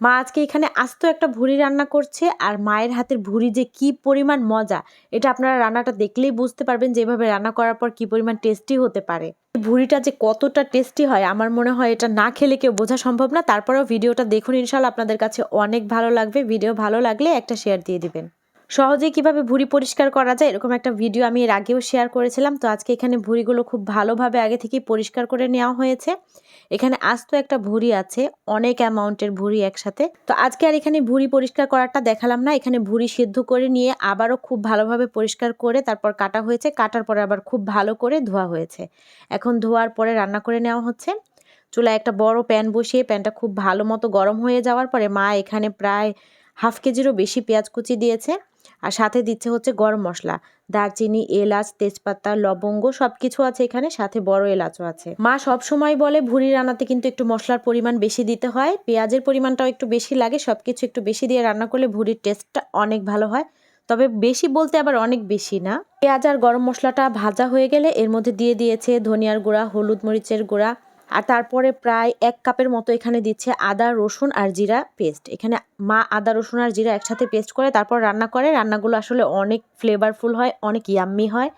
মা আজকে এখানে আস্ত একটা ভুড়ি রান্না করছে আর মায়ের হাতের ভুড়ি যে কি পরিমাণ মজা, এটা আপনারা রান্নাটা দেখলেই বুঝতে পারবেন যেভাবে রান্না করার পর কি পরিমাণ টেস্টি হতে পারে। ভুড়িটা যে কতটা টেস্টি হয়, আমার মনে হয় এটা না খেলে কেউ বোঝা সম্ভব না। তারপরেও ভিডিওটা দেখুন, ইনশাল্লাহ আপনাদের কাছে অনেক ভালো লাগবে। ভিডিও ভালো লাগলে একটা শেয়ার দিয়ে দিবেন। সহজে কীভাবে ভুঁড়ি পরিষ্কার করা যায় এরকম একটা ভিডিও আমি এর আগেও শেয়ার করেছিলাম। তো আজকে এখানে ভুঁড়িগুলো খুব ভালোভাবে আগে থেকেই পরিষ্কার করে নেওয়া হয়েছে। এখানে আস্ত একটা ভুঁড়ি আছে, অনেক অ্যামাউন্টের ভুঁড়ি একসাথে। তো আজকে আর এখানে ভুঁড়ি পরিষ্কার করাটা দেখালাম না, এখানে ভুঁড়ি সিদ্ধ করে নিয়ে আবারও খুব ভালোভাবে পরিষ্কার করে তারপর কাটা হয়েছে, কাটার পরে আবার খুব ভালো করে ধোয়া হয়েছে। এখন ধোয়ার পরে রান্না করে নেওয়া হচ্ছে। চুলায় একটা বড় প্যান বসিয়ে প্যানটা খুব ভালো মতো গরম হয়ে যাওয়ার পরে মা এখানে প্রায় হাফ কেজিরও বেশি পেঁয়াজ কুচি দিয়েছে। আর সাথে দিচ্ছে হচ্ছে গরম মশলা। দারচিনি, এলাচ, তেজপাতা, লবঙ্গ সব কিছু আছে এখানে, সাথে বড় এলাচও আছে। মা সব সময় বলে ভুড়ি রান্নাতে কিন্তু একটু মশলার পরিমাণ বেশি দিতে হয়, পেঁয়াজের পরিমাণটাও একটু বেশি লাগে সব কিছু একটু বেশি দিয়ে রান্না করলে ভুড়ির টেস্টটা অনেক ভালো হয়। তবে বেশি বলতে আবার অনেক বেশি না। পেঁয়াজ আর গরম মশলাটা ভাজা হয়ে গেলে এর মধ্যে দিয়ে দিয়েছে ধনিয়ার গুঁড়া, হলুদ মরিচের গুঁড়া আর তারপরে প্রায় এক কাপের মতো এখানে দিচ্ছে আদা, রসুন আর জিরা পেস্ট। এখানে মা আদা, রসুন আর জিরা একসাথে পেস্ট করে তারপর রান্না করে। রান্নাগুলো আসলে অনেক ফ্লেভারফুল হয়, অনেক ইয়াম্মি হয়।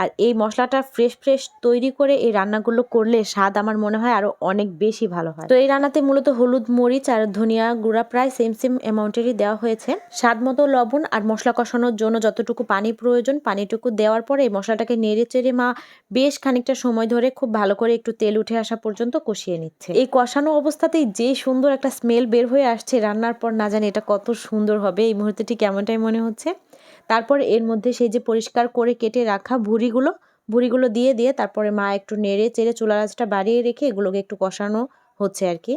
আর এই মশলাটা ফ্রেশ ফ্রেশ তৈরি করে এই রান্নাগুলো করলে স্বাদ আমার মনে হয় আরও অনেক বেশি ভালো হয়। তো এই রান্নাতে মূলত হলুদ, মরিচ আর ধনিয়া গুঁড়া প্রায় সেম সেম অ্যামাউন্টেরই দেওয়া হয়েছে। স্বাদ মতো লবণ আর মশলা কষানোর জন্য যতটুকু পানি প্রয়োজন, পানিটুকু দেওয়ার পরে এই মশলাটাকে নেড়ে চেড়ে মা বেশ খানিকটা সময় ধরে খুব ভালো করে একটু তেল উঠে আসা পর্যন্ত কষিয়ে নিচ্ছে। এই কষানো অবস্থাতেই যে সুন্দর একটা স্মেল বের হয়ে আসছে, রান্নার পর না জানি এটা কত সুন্দর হবে, এই মুহূর্তে ঠিক এমনটাই মনে হচ্ছে। তারপর এর মধ্যে সেই যে পরিষ্কার করে কেটে রাখা ভুড়িগুলো ভুড়িগুলো দিয়ে দিয়ে তারপরে মা একটু নেড়ে চেড়ে চুলার আঁচটা বাড়িয়ে রেখে এগুলোকে একটু কষানো হচ্ছে আর কি।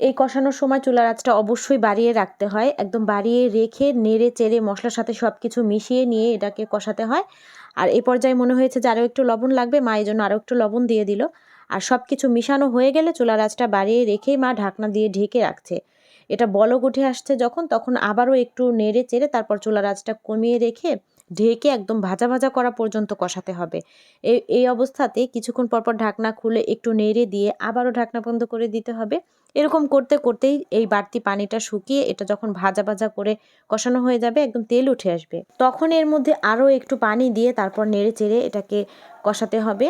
এই কষানোর সময় চুলার আঁচটা অবশ্যই বাড়িয়ে রাখতে হয়, একদম বাড়িয়ে রেখে নেড়ে চেড়ে মশলার সাথে সব কিছু মিশিয়ে নিয়ে এটাকে কষাতে হয়। আর এই পর্যায়ে মনে হয়েছে যে আরও একটু লবণ লাগবে, মা এই জন্য আরও একটু লবণ দিয়ে দিল। সব কিছু মিশানো হয়ে গেলে চুলা আঁচটা বাড়িয়ে রেখেই মা ঢাকনা দিয়ে ঢেকে রাখছে। এটা বলক উঠে আসছে যখন, তখন আবারও একটু নেড়ে চেড়ে তারপর চুলা আঁচটা কমিয়ে রেখে ঢেকে একদম ভাজা ভাজা করা পর্যন্ত কষাতে হবে। এই এই অবস্থাতে কিছুক্ষণ পরপর ঢাকনা খুলে একটু নেড়ে দিয়ে আবারও ঢাকনা বন্ধ করে দিতে হবে। এরকম করতে করতেই এই বাড়তি পানিটা শুকিয়ে এটা যখন ভাজা ভাজা করে কষানো হয়ে যাবে একদম তেল উঠে আসবে। তখন এর মধ্যে আরও একটু পানি দিয়ে তারপর নেড়ে চেড়ে এটাকে কষাতে হবে।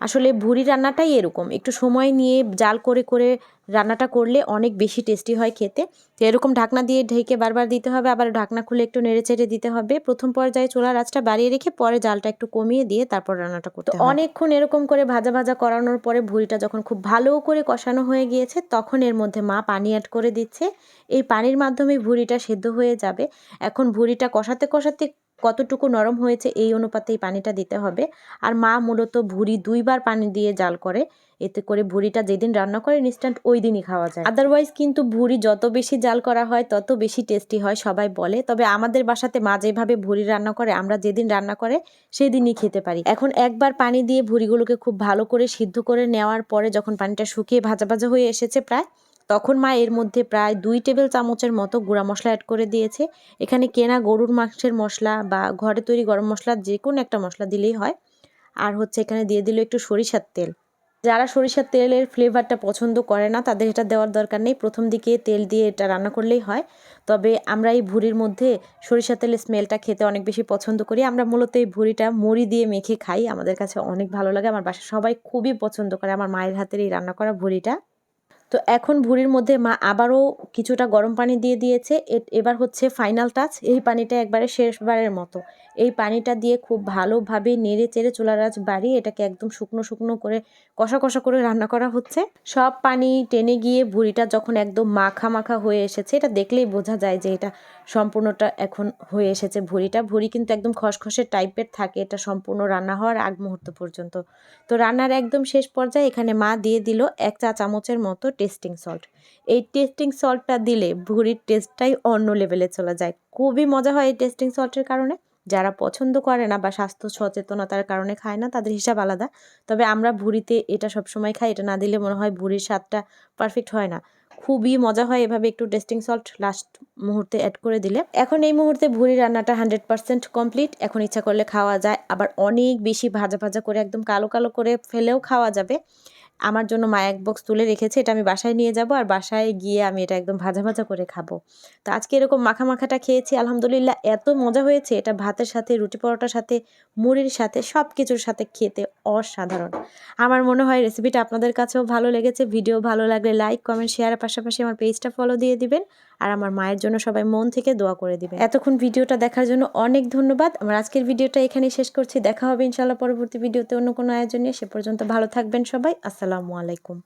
আসলে ভুড়ি রান্নাটাই এরকম। একটু সময় নিয়ে জাল করে করে রান্নাটা করলে অনেক বেশি টেস্টি হয় খেতে। তো এরকম ঢাকনা দিয়ে ঢেকে বারবার দিতে হবে আবার ঢাকনা খুলে একটু নেড়ে চেড়ে দিতে হবে। প্রথম পর্যায়ে চোলা রাজটা বাড়িয়ে রেখে পরে জালটা একটু কমিয়ে দিয়ে তারপর রান্নাটা করতে অনেকক্ষণ এরকম করে ভাজা ভাজা করানোর পরে ভুড়িটা যখন খুব ভালো করে কষানো হয়ে গিয়েছে তখন এর মধ্যে মা পানি অ্যাড করে দিচ্ছে। এই পানির মাধ্যমে ভুড়িটা সেদ্ধ হয়ে যাবে। এখন ভুড়িটা কষাতে কষাতে কতটুকু নরম হয়েছে এই অনুপাতেই পানিটা দিতে হবে। আর মা মূলত ভুড়ি দুইবার পানি দিয়ে জাল করে। এতে করে ভুড়িটা যেদিন রান্না করে ইনস্ট্যান্ট ওই দিনই খাওয়া যায়। আদারওয়াইজ কিন্তু ভুড়ি যত বেশি জাল করা হয়, তত বেশি টেস্টি হয় সবাই বলে। তবে আমাদের বাসাতে মা যেভাবে ভুড়ি রান্না করে, আমরা যেদিন রান্না করে সেদিনই খেতে পারি। এখন একবার পানি দিয়ে ভুড়িগুলোকে খুব ভালো করে সিদ্ধ করে নেওয়ার পরে যখন পানিটা শুকিয়ে ভাজা ভাজা হয়ে এসেছে প্রায় তখন মা এর মধ্যে প্রায় দুই টেবিল চামচের মতো গুঁড়া মশলা অ্যাড করে দিয়েছে। এখানে কেনা গরুর মাংসের মশলা বা ঘরে তৈরি গরম মশলা যে কোনো একটা মশলা দিলেই হয়। আর হচ্ছে এখানে দিয়ে দিল একটু সরিষার তেল। যারা সরিষার তেলের ফ্লেভারটা পছন্দ করে না, তাদের এটা দেওয়ার দরকার নেই। প্রথম দিকে তেল দিয়ে এটা রান্না করলেই হয়। তবে আমরা এই ভুড়ির মধ্যে সরিষার তেলের স্মেলটা খেতে অনেক বেশি পছন্দ করি। আমরা মূলত এই ভুড়িটা মুড়ি দিয়ে মেখে খাই। আমাদের কাছে অনেক ভালো লাগে। আমার বাসা সবাই খুবই পছন্দ করে আমার মায়ের হাতের এই রান্না করা ভুড়িটা। তো এখন ভুড়ির মধ্যে মা আবারও কিছুটা গরম পানি দিয়ে দিয়েছে। এবার হচ্ছে ফাইনাল টাচ এই পানিটা একবারে শেষবারের মতো। এই পানিটা দিয়ে খুব ভালোভাবে নেড়ে চেড়ে চুলার আঁচ বাড়িয়ে এটাকে একদম শুকনো শুকনো করে কষা কষা করে রান্না করা হচ্ছে। সব পানি টেনে গিয়ে ভুড়িটা যখন একদম মাখা মাখা হয়ে এসেছে, এটা দেখলেই বোঝা যায় যে এটা সম্পূর্ণটা এখন হয়ে এসেছে ভুড়িটা। ভুড়ি কিন্তু একদম খসখসে টাইপের থাকে, এটা সম্পূর্ণ রান্না হওয়ার আগ মুহূর্ত পর্যন্ত। তো রান্নার একদম শেষ পর্যায়ে এখানে মা দিয়ে দিল এক চা চামচের মতো টেস্টিং সল্ট এই টেস্টিং সল্টটা দিলে ভুড়ির টেস্টটাই অন্য লেভেলে চলে যায়। খুবই মজা হয় এই টেস্টিং সল্টের কারণে। যারা পছন্দ করে না বা স্বাস্থ্য সচেতনতার কারণে খায় না, তাদের হিসাব আলাদা। তবে আমরা ভুড়িতে এটা সবসময় খাই, এটা না দিলে মনে হয় ভুড়ির স্বাদটা পারফেক্ট হয় না। খুবই মজা হয় এভাবে একটু টেস্টিং সল্ট লাস্ট মুহূর্তে অ্যাড করে দিলে। এখন এই মুহূর্তে ভুড়ি রান্নাটা হান্ড্রেড পারসেন্ট কমপ্লিট এখন ইচ্ছা করলে খাওয়া যায়। আবার অনেক বেশি ভাজা ভাজা করে, একদম কালো কালো করে ফেলেও খাওয়া যাবে। আমার জন্য মা এক বক্স তুলে রেখেছে, এটা আমি বাসায় নিয়ে যাব আর বাসায় গিয়ে আমি এটা একদম ভাজা ভাজা করে খাব। তো আজকে এরকম মাখা মাখাটা খেয়েছি, আলহামদুলিল্লাহ এত মজা হয়েছে, এটা ভাতের সাথে, রুটি পরোটার সাথে, মুড়ির সাথে সব কিছুর সাথে খেতে অসাধারণ। আমার মনে হয় রেসিপিটা আপনাদের কাছেও ভালো লেগেছে ভিডিও ভালো লাগলে লাইক কমেন্ট শেয়ারের পাশাপাশি আমার পেজটা ফলো দিয়ে দিবেন। আর আমার মায়ের জন্য সবাই মন থেকে দোয়া করে দিবেন। এতক্ষণ ভিডিওটা দেখার জন্য অনেক ধন্যবাদ। আমার আজকের ভিডিওটা এখানেই শেষ করছি। দেখা হবে ইনশাল্লাহ পরবর্তী ভিডিওতে অন্য কোনো আয়োজন আয়োজনে সে পর্যন্ত ভালো থাকবেন সবাই। আসসালামু আলাইকুম।